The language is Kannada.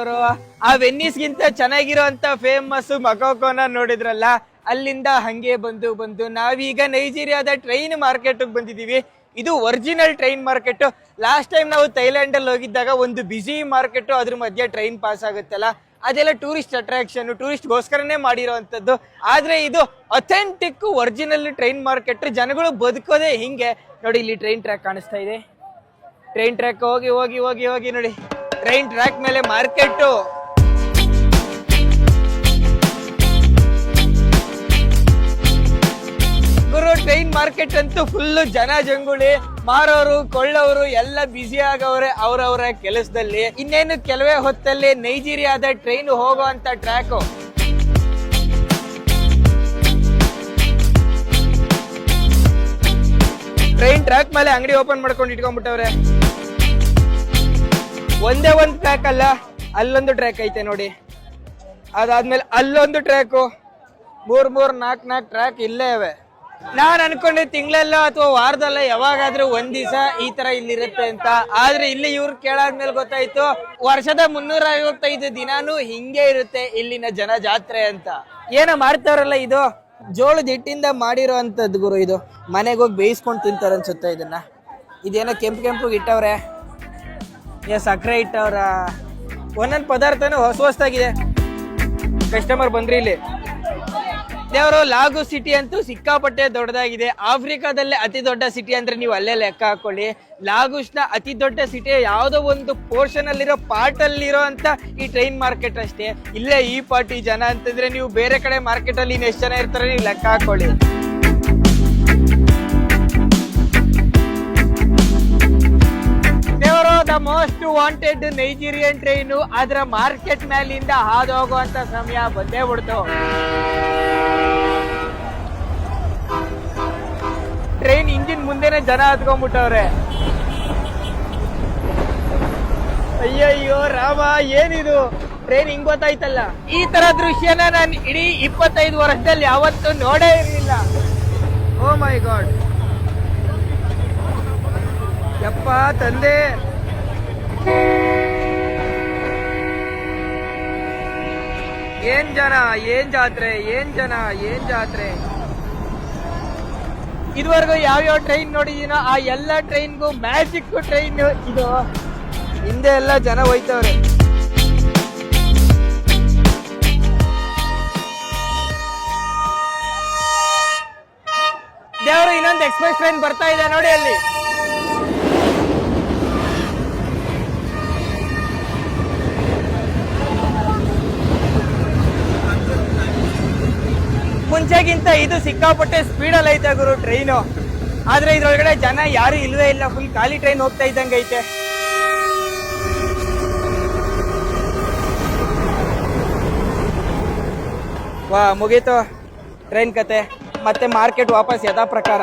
ಅವರು ಆ ವೆನ್ನಿಸ್ಗಿಂತ ಚೆನ್ನಾಗಿರೋಂತ ಫೇಮಸ್ ಮಕೋಕೋನ ನೋಡಿದ್ರಲ್ಲ, ಅಲ್ಲಿಂದ ಹಂಗೆ ಬಂದು ಬಂದು ನಾವೀಗ ನೈಜೀರಿಯಾದ ಟ್ರೈನ್ ಮಾರ್ಕೆಟ್ ಬಂದಿದ್ದೀವಿ. ಇದು original train market last time ನಾವು ಥೈಲ್ಯಾಂಡ್ ಅಲ್ಲಿ ಹೋಗಿದ್ದಾಗ ಒಂದು ಬಿಸಿ ಮಾರ್ಕೆಟ್ ಅದ್ರ ಮಧ್ಯೆ ಟ್ರೈನ್ ಪಾಸ್ ಆಗುತ್ತಲ್ಲ, ಅದೆಲ್ಲ ಟೂರಿಸ್ಟ್ ಅಟ್ರಾಕ್ಷನ್ ಟೂರಿಸ್ಟ್ಗೋಸ್ಕರನೇ ಮಾಡಿರೋವಂಥದ್ದು. ಆದರೆ ಇದು ಅಥೆಂಟಿಕ್ ಒರಿಜಿನಲ್ ಟ್ರೈನ್ ಮಾರ್ಕೆಟ್ ಜನಗಳು ಬದುಕೋದೇ ಹಿಂಗೆ. ನೋಡಿ, ಇಲ್ಲಿ ಟ್ರೈನ್ ಟ್ರ್ಯಾಕ್ ಕಾಣಿಸ್ತಾ ಇದೆ. ಟ್ರೈನ್ ಟ್ರ್ಯಾಕ್ ಹೋಗಿ ಹೋಗಿ ಹೋಗಿ ಹೋಗಿ ನೋಡಿ. ಟ್ರೈನ್ ಟ್ರ್ಯಾಕ್ ಮೇಲೆ ಮಾರ್ಕೆಟ್ ಗುರು, ಟ್ರೈನ್ ಮಾರ್ಕೆಟ್ ಅಂತೂ ಫುಲ್ ಜನ ಜಂಗುಳಿ. ಮಾರೋರು, ಕೊಳ್ಳೋರು, ಎಲ್ಲ ಬ್ಯುಸಿ ಆಗವ್ರೆ ಅವರವರ ಕೆಲಸದಲ್ಲಿ. ಇನ್ನೇನು ಕೆಲವೇ ಹೊತ್ತಲ್ಲಿ ನೈಜೀರಿಯಾದ ಟ್ರೈನ್ ಹೋಗುವಂತ ಟ್ರ್ಯಾಕ್. ಟ್ರೈನ್ ಟ್ರ್ಯಾಕ್ ಮೇಲೆ ಅಂಗಡಿ ಓಪನ್ ಮಾಡ್ಕೊಂಡು ಇಟ್ಕೊಂಡ್ಬಿಟ್ಟವ್ರೆ. ಒಂದೇ ಒಂದು ಟ್ರ್ಯಾಕ್ ಅಲ್ಲ, ಅಲ್ಲೊಂದು ಟ್ರ್ಯಾಕ್ ಐತೆ ನೋಡಿ. ಅದಾದ್ಮೇಲೆ ಅಲ್ಲೊಂದು ಟ್ರ್ಯಾಕು ಮೂರ್ ಮೂರ್ ನಾಲ್ಕು ನಾಲ್ಕು ಟ್ರ್ಯಾಕ್ ಇಲ್ಲೇ ಇವೆ. ನಾನು ಅನ್ಕೊಂಡೆ ತಿಂಗಳಲ್ಲ ಅಥವಾ ವಾರದಲ್ಲ ಯಾವಾಗಾದ್ರೂ ಒಂದ್ ದಿವಸ ಈ ತರ ಇಲ್ಲಿರುತ್ತೆ ಅಂತ. ಆದ್ರೆ ಇಲ್ಲಿ ಇವ್ರು ಕೇಳಾದ್ಮೇಲೆ ಗೊತ್ತಾಯ್ತು, ವರ್ಷದ ಮುನ್ನೂರ ಐವತ್ತೈದು ದಿನಾನು ಹಿಂಗೆ ಇರುತ್ತೆ ಇಲ್ಲಿನ ಜನ ಜಾತ್ರೆ ಅಂತ. ಏನೋ ಮಾಡ್ತಾರಲ್ಲ ಇದು? ಜೋಳದ ಹಿಟ್ಟಿಂದ ಮಾಡಿರೋ ಅಂತದ್ ಗುರು ಇದು. ಮನೆಗೆ ಹೋಗಿ ಬೇಯಿಸ್ಕೊಂಡು ತಿಂತಾರ ಅನ್ಸುತ್ತೆ ಇದನ್ನ? ಇದೇನೋ ಕೆಂಪು ಕೆಂಪು ಇಟ್ಟವ್ರೆ? ಸಕ್ಕರೆ ಅವರ ಒಂದೊಂದು ಪದಾರ್ಥನೂ ಹೊಸ ಹೊಸದಾಗಿದೆ. ಕಸ್ಟಮರ್ ಬಂದ್ರಿ ಇಲ್ಲಿ. ದೇವರು, ಲಾಗು ಸಿಟಿ ಅಂತೂ ಸಿಕ್ಕಾಪಟ್ಟೆ ದೊಡ್ಡದಾಗಿದೆ. ಆಫ್ರಿಕಾದಲ್ಲೇ ಅತಿ ದೊಡ್ಡ ಸಿಟಿ ಅಂದ್ರೆ ನೀವು ಅಲ್ಲೇ ಲೆಕ್ಕ ಹಾಕೊಳ್ಳಿ. ಲಾಗುಸ್ನ ಅತಿ ದೊಡ್ಡ ಸಿಟಿ ಯಾವುದೋ ಒಂದು ಪೋರ್ಷನ್ ಅಲ್ಲಿರೋ ಪಾರ್ಟ್ ಅಲ್ಲಿರೋ ಅಂತ ಈ ಟ್ರೈನ್ ಮಾರ್ಕೆಟ್ ಅಷ್ಟೇ. ಇಲ್ಲೇ ಈ ಪಾರ್ಟಿ ಜನ ಅಂತಂದ್ರೆ ನೀವು ಬೇರೆ ಕಡೆ ಮಾರ್ಕೆಟ್ ಅಲ್ಲಿ ಎಷ್ಟು ಜನ ಇರ್ತಾರೆ ನೀವು ಲೆಕ್ಕ ಹಾಕೊಳ್ಳಿ. ಮೋಸ್ಟ್ ವಾಂಟೆಡ್ ನೈಜೀರಿಯನ್ ಟ್ರೈನು ಅದರ ಮಾರ್ಕೆಟ್ ಮೇಲಿಂದ ಹಾದು ಹೋಗುವಂತ ಸಮಯ ಬಂದೇ ಬಿಡ್ತು. ಟ್ರೈನ್ ಇಂಜಿನ್ ಮುಂದೆನೆ ಜನ ಹತ್ಕೊಂಡ್ಬಿಟ್ಟವ್ರೆ. ಅಯ್ಯಯ್ಯೋ ರಾಮ, ಏನಿದು? ಟ್ರೈನ್ ಹಿಂಗ್ ಗೊತ್ತಾಯ್ತಲ್ಲ? ಈ ತರ ದೃಶ್ಯನ ನಾನು ಇಡೀ ಇಪ್ಪತ್ತೈದು ವರ್ಷದಲ್ಲಿ ಯಾವತ್ತೂ ನೋಡೇ ಇರಲಿಲ್ಲ. Oh my god. ಯಪ್ಪ ತಂದೆ. ಏನ್ ಜನ, ಏನ್ ಜಾತ್ರೆ, ಏನ್ ಜನ, ಏನ್ ಜಾತ್ರೆ? ಇದುವರೆಗೂ ಯಾವ್ಯಾವ ಟ್ರೈನ್ ನೋಡಿದೀನೋ ಆ ಎಲ್ಲ ಟ್ರೈನ್ಗೂ ಮ್ಯಾಜಿಕ್ ಟ್ರೈನ್ ಇದು. ಹಿಂದೆ ಎಲ್ಲ ಜನ ಹೋಯ್ತವ್ರೆ. ದೇವರು, ಇನ್ನೊಂದು ಎಕ್ಸ್ಪ್ರೆಸ್ ಟ್ರೈನ್ ಬರ್ತಾ ಇದೆ ನೋಡಿ ಅಲ್ಲಿ. ಮುಂಚೆಗಿಂತ ಇದು ಸಿಕ್ಕಾಪಟ್ಟೆ ಸ್ಪೀಡಲ್ಲಿ ಐತೆ ಗುರು ಟ್ರೈನು ಆದರೆ ಇದ್ರೊಳಗಡೆ ಜನ ಯಾರು ಇಲ್ವೇ ಇಲ್ಲ ಫುಲ್ ಖಾಲಿ ಟ್ರೈನ್ ಹೋಗ್ತಾ ಇದ್ದಂಗೆ ಐತೆ. ವಾ, ಮುಗೀತು ಟ್ರೈನ್ ಕತೆ. ಮತ್ತೆ ಮಾರ್ಕೆಟ್ ವಾಪಸ್ ಯಥಾ ಪ್ರಕಾರ.